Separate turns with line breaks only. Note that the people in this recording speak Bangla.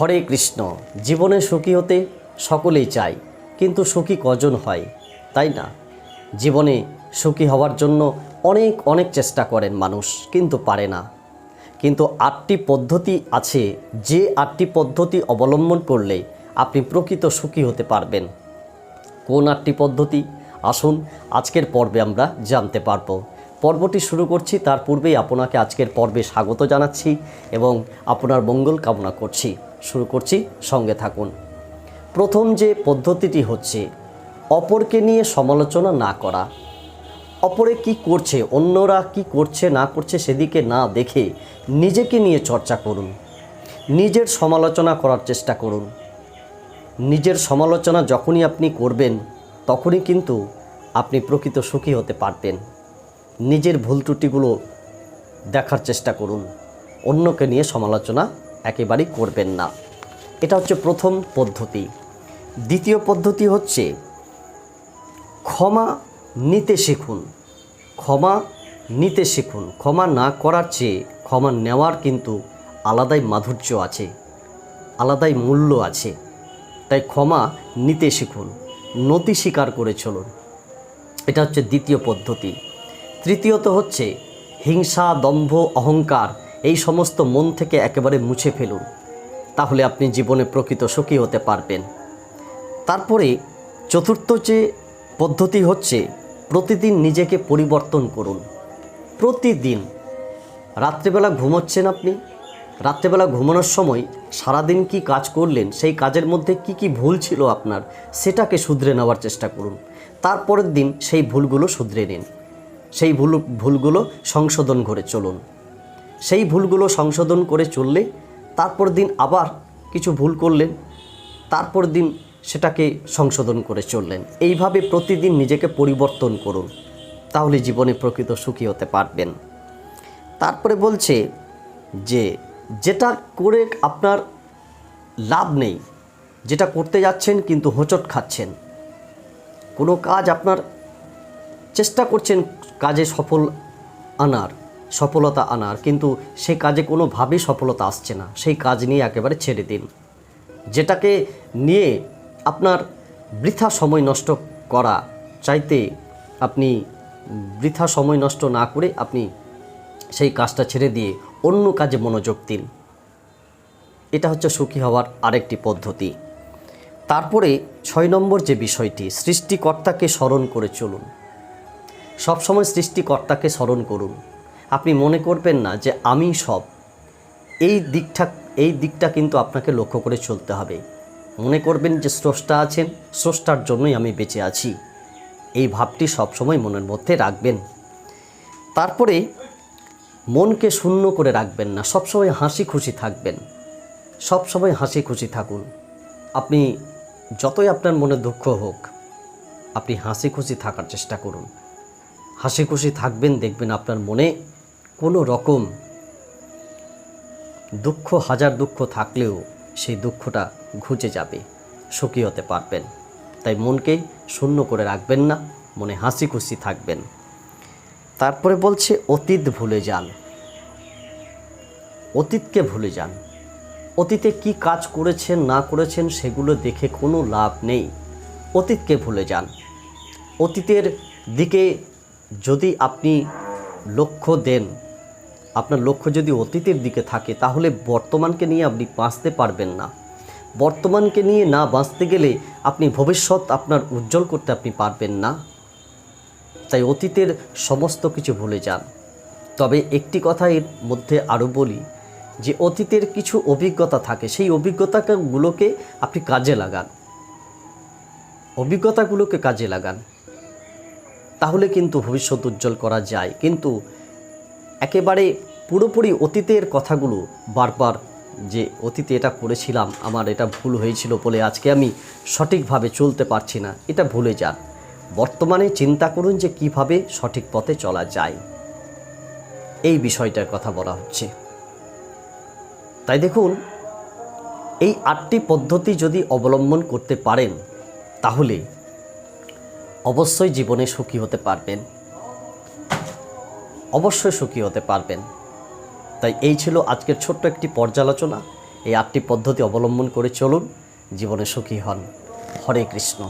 হরে কৃষ্ণ, জীবনে সুখী হতে সকলেই চায়, কিন্তু সুখী কজন হয়, তাই না? জীবনে সুখী হওয়ার জন্য অনেক অনেক চেষ্টা করেন মানুষ, কিন্তু পারে না। কিন্তু আটটি পদ্ধতি আছে, যে আটটি পদ্ধতি অবলম্বন করলে আপনি প্রকৃত সুখী হতে পারবেন। কোন আটটি পদ্ধতি? আসুন আজকের পর্বে আমরা জানতে পারব। পর্বটি শুরু করছি, তার পূর্বেই আপনাকে আজকের পর্বে স্বাগত জানাচ্ছি এবং আপনার মঙ্গল কামনা করছি। শুরু করছি, সঙ্গে থাকুন। প্রথম যে পদ্ধতিটি হচ্ছে, অপরকে নিয়ে সমালোচনা না করা। অপরে কি করছে, অন্যরা কি করছে, না করছে সেদিকে না দেখে নিজেকে নিয়ে চর্চা করুন। নিজের সমালোচনা করার চেষ্টা করুন। নিজের সমালোচনা যখনই আপনি করবেন, তখনই কিন্তু আপনি প্রকৃত সুখী হতে পারবেন। নিজের ভুল ত্রুটিগুলো দেখার চেষ্টা করুন। অন্যকে নিয়ে সমালোচনা একেবারেই করবেন না। এটা হচ্ছে প্রথম পদ্ধতি। দ্বিতীয় পদ্ধতি হচ্ছে ক্ষমা নিতে শিখুন। ক্ষমা নিতে শিখুন। ক্ষমা না করার চেয়ে ক্ষমা নেওয়ার কিন্তু আলাদাই মাধুর্য আছে, আলাদাই মূল্য আছে। তাই ক্ষমা নিতে শিখুন, নতি স্বীকার করে চলুন। এটা হচ্ছে দ্বিতীয় পদ্ধতি। তৃতীয়ত হচ্ছে হিংসা, দম্ভ, অহংকার এই সমস্ত মন থেকে একেবারে মুছে ফেলুন, তাহলে আপনি জীবনে প্রকৃত সুখী হতে পারবেন। তারপরে চতুর্থ যে পদ্ধতি হচ্ছে, প্রতিদিন নিজেকে পরিবর্তন করুন। প্রতিদিন। রাত্রেবেলা ঘুমোচ্ছেন আপনি। রাত্রেবেলা ঘুমানোর সময় সারাদিন কি কাজ করলেন, সেই কাজের মধ্যে কি কি ভুল ছিল আপনার, সেটাকে শুধরে নেওয়ার চেষ্টা করুন। তারপরের দিন সেই ভুলগুলো শুধরে নিন। সেই ভুল, ভুলগুলো সংশোধন করে চলুন। সেই ভুলগুলো সংশোধন করে চললে তারপর দিন আবার কিছু ভুল করলেন, তারপর দিন সেটাকে সংশোধন করে চললেন। এইভাবে প্রতিদিন নিজেকে পরিবর্তন করুন, তাহলে জীবনে প্রকৃত সুখী হতে পারবেন। তারপরে বলছে যে, যেটা করে আপনার লাভ নেই, যেটা করতে যাচ্ছেন কিন্তু হোঁচট খাচ্ছেন, কোনো কাজ আপনার চেষ্টা করছেন কাজে সফল আনার সফলতা আনার, কিন্তু সেই কাজে কোনোভাবেই সফলতা আসছে না। সেই কাজ নিয়ে একেবারে ছেড়ে দিন। যেটাকে নিয়ে আপনার বৃথা সময় নষ্ট করা চাইতে আপনি বৃথা সময় নষ্ট না করে আপনি সেই কাজটা ছেড়ে দিয়ে অন্য কাজে মনোযোগ দিন। এটা হচ্ছে সুখী হওয়ার আরেকটি পদ্ধতি। তারপরে ছয় নম্বর যে বিষয়টি, সৃষ্টিকর্তাকে স্মরণ করে চলুন। সবসময় সৃষ্টিকর্তাকে স্মরণ করুন। আপনি মনে করবেন না যে আমি সব। এই দিকটা এই দিকটা কিন্তু আপনাকে লক্ষ্য করে চলতে হবে। মনে করবেন যে স্রষ্টা আছেন, স্রষ্টার জন্যই আমি বেঁচে আছি। এই ভাবটি সবসময় মনের মধ্যে রাখবেন। তারপরে মনকে শূন্য করে রাখবেন না, সবসময় হাসি খুশি থাকবেন। সবসময় হাসি খুশি থাকুন। আপনি যতই আপনার মনে দুঃখ হোক, আপনি হাসি খুশি থাকার চেষ্টা করুন। হাসি খুশি থাকবেন, দেখবেন আপনার মনে কোনো রকম দুঃখ, হাজার দুঃখ থাকলেও সেই দুঃখটা ঘুচে যাবে সুখী হতে পারবেন। তাই মনকে শূন্য করে রাখবেন না, মনে হাসি খুশি থাকবেন। তারপরে বলছে, অতীত ভুলে যান। অতীতকে ভুলে যান। অতীতে কি কাজ করেছেন, না করেছেন, সেগুলো দেখে কোনো লাভ নেই। অতীতকে ভুলে যান। অতীতের দিকে যদি আপনি লক্ষ্য দেন আপনার লক্ষ্য যদি অতীতের দিকে থাকে, তাহলে বর্তমানকে নিয়ে আপনি বাঁচতে পারবেন না। বর্তমানকে নিয়ে না বাঁচতে গেলে আপনি ভবিষ্যৎ আপনার উজ্জ্বল করতে আপনি পারবেন না। তাই অতীতের সমস্ত কিছু ভুলে যান। তবে একটি কথা এর মধ্যে আরও বলি, যে অতীতের কিছু অভিজ্ঞতা থাকে, সেই অভিজ্ঞতাগুলোকে আপনি কাজে লাগান। অভিজ্ঞতাগুলোকে কাজে লাগান। তাহলে কিন্তু ভবিষ্যৎ উজ্জ্বল করা যায়। কিন্তু একেবারে পুরোপুরি অতীতের কথাগুলো বারবার যে অতীতে এটা করেছিলাম, আমার এটা ভুল হয়েছিল বলে আজকে আমি সঠিকভাবে চলতে পারছি না, এটা ভুলে যান। বর্তমানে চিন্তা করুন যে কীভাবে সঠিক পথে চলা যায়। এই বিষয়টার কথা বলা হচ্ছে। তাই দেখুন, এই আটটি পদ্ধতি যদি অবলম্বন করতে পারেন, তাহলে অবশ্যই জীবনে সুখী হতে পারবেন। অবশ্যই সুখী হতে পারবেন। তাই এই ছিল আজকের ছোট্ট একটি পর্যালোচনা। এই আটটি পদ্ধতি অবলম্বন করে চলুন, জীবনে সুখী হন। হরে কৃষ্ণ।